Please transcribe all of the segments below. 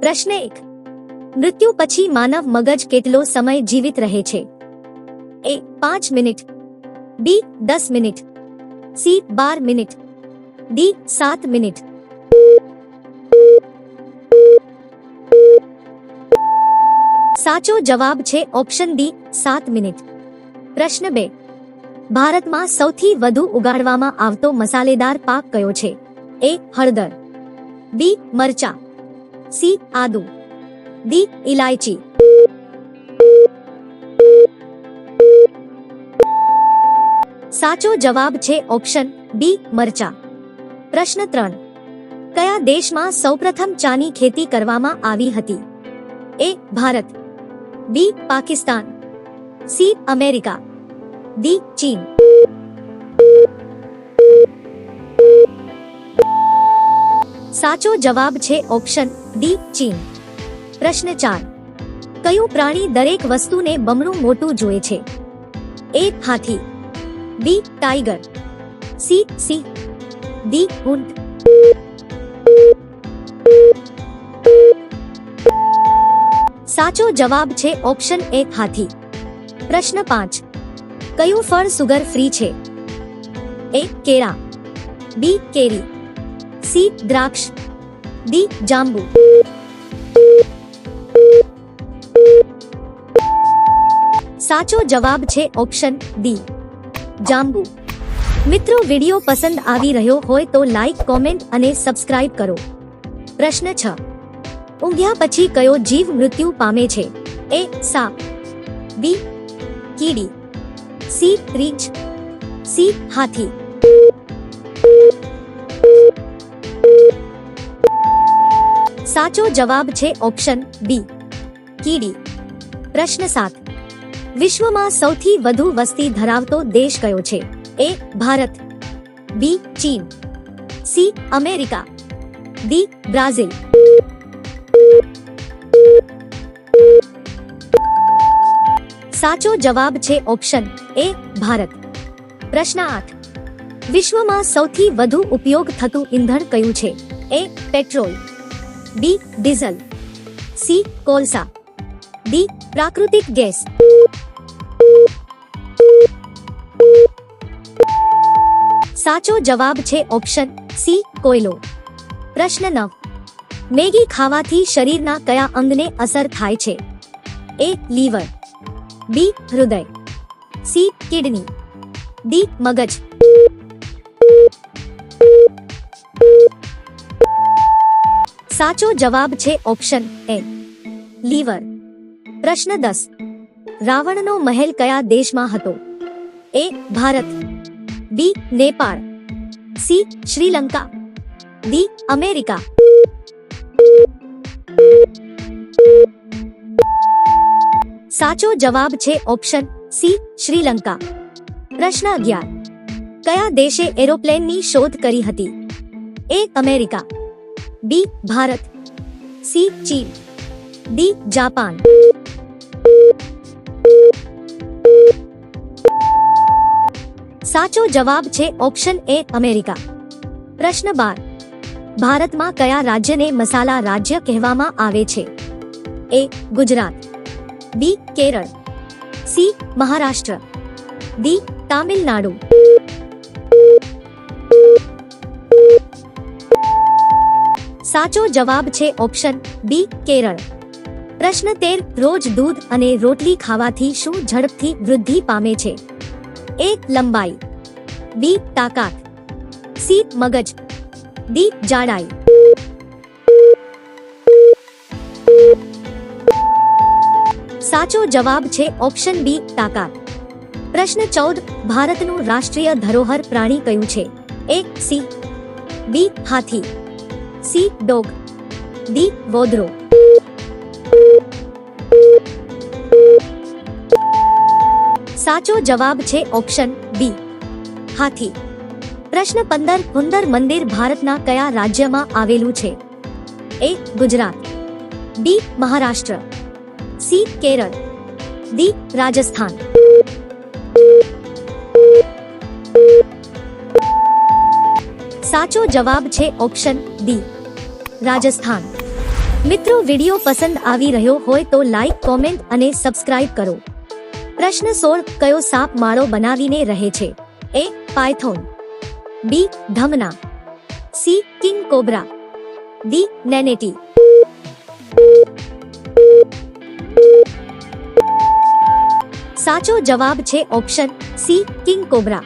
પ્રશ્ન એક. મૃત્યુ પછી માનવ મગજ કેટલો સમય જીવિત રહે છે? એ, પાંચ મિનિટ. બી, દસ મિનિટ. સી, બાર મિનિટ. ડી, સાત મિનિટ. સાચો જવાબ છે ઓપ્શન ડી, સાત મિનિટ. પ્રશ્ન બે. ભારતમાં સૌથી વધુ ઉગાડવામાં આવતો મસાલેદાર પાક કયો છે? એ, હળદર. બી, મરચા. સી आदू, डी इलायची. સાચો જવાબ છે ઓપ્શન બી મરચા પ્રશ્ન ત્રણ કયા દેશમાં સૌપ્રથમ ચાની ખેતી કરવામાં આવી હતી A Bharat B Pakistan C America D ચીન સાચો જવાબ છે ઓપ્શન ડી, ચીન. પ્રશ્ન ચાર. કયું પ્રાણી દરેક વસ્તુને બમણું મોટું જોએ છે? A, Hathi. B, tiger. C C D, ઊંટ. સાચો જવાબ છે ઓપ્શન એ, હાથી. પ્રશ્ન પાંચ. કયું ફળ સુગર ફ્રી છે? એ, કેળા. બી, કેરી. સી દ્રાક્ષ ડી જાંબુ સાચો જવાબ છે ઓપ્શન ડી જાંબુ મિત્રો, વીડિયો પસંદ આવી રહ્યો હોય તો લાઈક કોમેન્ટ અને સબસ્ક્રાઇબ કરો. પ્રશ્ન છ. ઊંઘ્યા પછી કયો જીવ મૃત્યુ પામે છે? એ સાપ. બી કીડી. સી રીંછ. સી હાથી. સાચો જવાબ છે ઓપ્શન બી કીડી પ્રશ્ન સાત વિશ્વમાં સૌથી વધુ વસ્તી ધરાવતો દેશ કયો છે એ ભારત બી ચીન સી અમેરિકા ડી બ્રાઝિલ સાચો જવાબ છે ઓપ્શન એ ભારત પ્રશ્ન આઠ વિશ્વમાં સૌથી વધુ ઉપયોગ થતું ઈંધણ કયું છે A petrol B diesel C કોલસા ડી પ્રાકૃતિક ગેસ સાચો જવાબ છે ઓપ્શન સી કોયલો પ્રશ્ન નવ મેગી ખાવાથી શરીરના કયા અંગને અસર થાય છે એ લીવર બી હૃદય સી કિડની ડી મગજ સાચો જવાબ છે ઓપ્શન એ. લીવર. પ્રશ્ન દસ. રાવણનો મહેલ કયા દેશમાં હતો? A, Bharat. B, Nepal. C, Sri Lanka. D, America. સાચો જવાબ છે ઓપ્શન સી, શ્રીલંકા. પ્રશ્ન અગિયાર. કયા દેશે એરોપ્લેનની શોધ કરી હતી? A, America. B Bharat C ચીન ડી જાપાન સાચો જવાબ છે ઓપ્શન એ અમેરિકા પ્રશ્ન બાર. ભારતમાં કયા રાજ્યને મસાલા રાજ્ય કહેવામાં આવે છે? A Gujarat. B Kerala. C Maharashtra. D Tamil Nadu. સાચો જવાબ છે ઓપ્શન બી, કેરળ. પ્રશ્ન તેર, રોજ દૂધ અને રોટલી ખાવાથી શું ઝડપથી વૃદ્ધિ પામે છે? એ, લંબાઈ. બી, તાકાત. સી, મગજ. ડી, જાડાઈ. સાચો જવાબ છે ઓપ્શન બી, તાકાત. પ્રશ્ન ચૌદ, ભારતનું રાષ્ટ્રીય ધરોહર પ્રાણી કયું છે? A, C. બી, હાથી. સી ડોગ ડી વોદરો સાચો જવાબ છે ઓપ્શન બી હાથી પ્રશ્ન પંદર હુંદર મંદિર ભારતના કયા રાજ્યમાં આવેલું છે A Gujarat B Maharashtra C Kerala D Rajasthan સાચો જવાબ છે ઓપ્શન ડી રાજસ્થાન. મિત્રો, વિડિયો પસંદ આવી રહ્યો હોય તો લાઈક કોમેન્ટ અને સબસ્ક્રાઇબ કરો. પ્રશ્ન સોળ, કયો સાપ માળો બનાવીને રહે છે? A, python. B ધમના. C king cobra. D નેનેટી. સાચો જવાબ છે ઓપ્શન સી કિંગ કોબ્રા.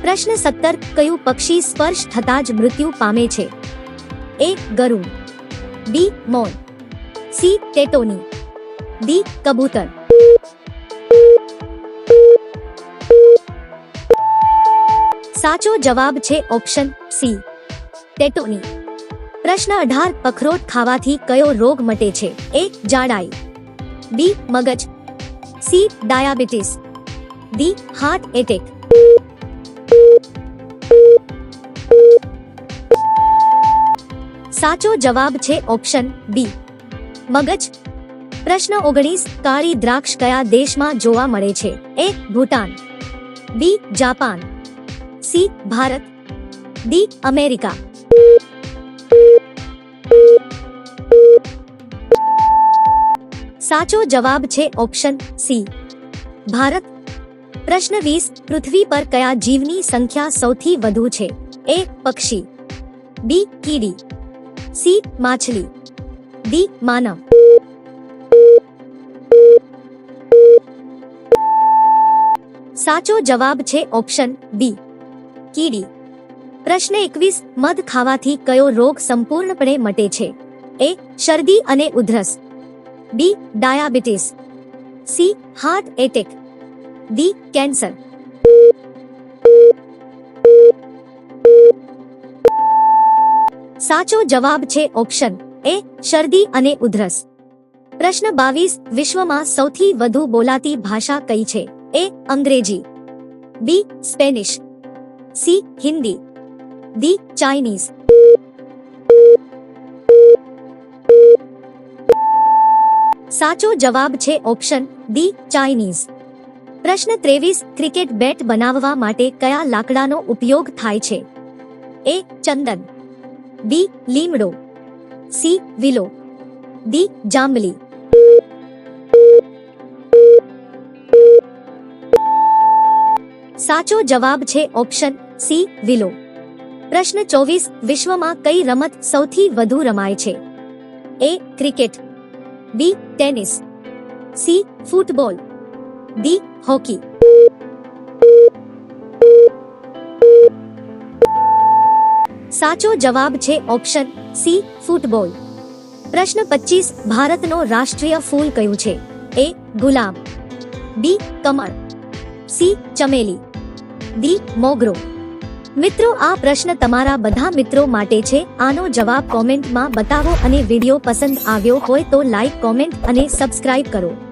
પ્રશ્ન સત્તર, કયું પક્ષી સ્પર્શ થતા જ મૃત્યુ પામે છે? એ ગરુડ બી મોર સી ટેટોની ડી કબૂતર સાચો જવાબ છે ઓપ્શન સી ટેટોની પ્રશ્ન અઢાર પખરોટ ખાવાથી કયો રોગ મટે છે? એ જાડાઈ બી મગજ C diabetes D heart attack સાચો જવાબ છે ઓપ્શન બી. મગજ. પ્રશ્ન ઓગણીસ, કાળી દ્રાક્ષ કયા દેશમાં જોવા મળે છે? A, Bhutan. B, Japan. C, Bharat. D, America. સાચો જવાબ છે ઓપ્શન સી. ભારત. પ્રશ્ન વીસ, પૃથ્વી પર કયા જીવની સંખ્યા સૌથી વધુ છે? એ, પક્ષી. બી, કીડી. સી માછલી ડી માનવ સાચો જવાબ છે ઓપ્શન બી કીડી પ્રશ્ન એકવીસ મધ ખાવાથી કયો રોગ સંપૂર્ણપણે મટે છે? એ શરદી અને ઉધરસ. B diabetes. C heart attack D cancer સાચો જવાબ છે ઓપ્શન એ, શરદી અને ઉધરસ. પ્રશ્ન બાવીસ, વિશ્વમાં સૌથી વધુ બોલાતી ભાષા કઈ છે? A, Angrezi. B, Spanish. C, Hindi. D Chinese. સાચો જવાબ છે ઓપ્શન ડી, ચાઇનીઝ. પ્રશ્ન ત્રેવીસ, ક્રિકેટ બેટ બનાવવા માટે કયા લાકડાનો ઉપયોગ થાય છે? એ, ચંદન. બી લીમડો સી વિલો ડી જાંબલી સાચો જવાબ છે ઓપ્શન સી વિલો પ્રશ્ન ચોવીસ વિશ્વમાં કઈ રમત સૌથી વધુ રમાય છે A cricket B tennis C football D hockey સાચો જવાબ છે ઓપ્શન સી, ફૂટબોલ. પ્રશ્ન પચીસ, ભારતનો રાષ્ટ્રીય ફૂલ કયું છે? એ ગુલાબ બી, કમળ. સી, ચમેલી. ડી, મોગરો. મિત્રો, આ પ્રશ્ન તમારા બધા મિત્રો માટે છે. આનો જવાબ કોમેન્ટમાં બતાવો અને વીડિયો પસંદ આવ્યો હોય તો લાઈક, કોમેન્ટ અને સબસ્ક્રાઇબ કરો.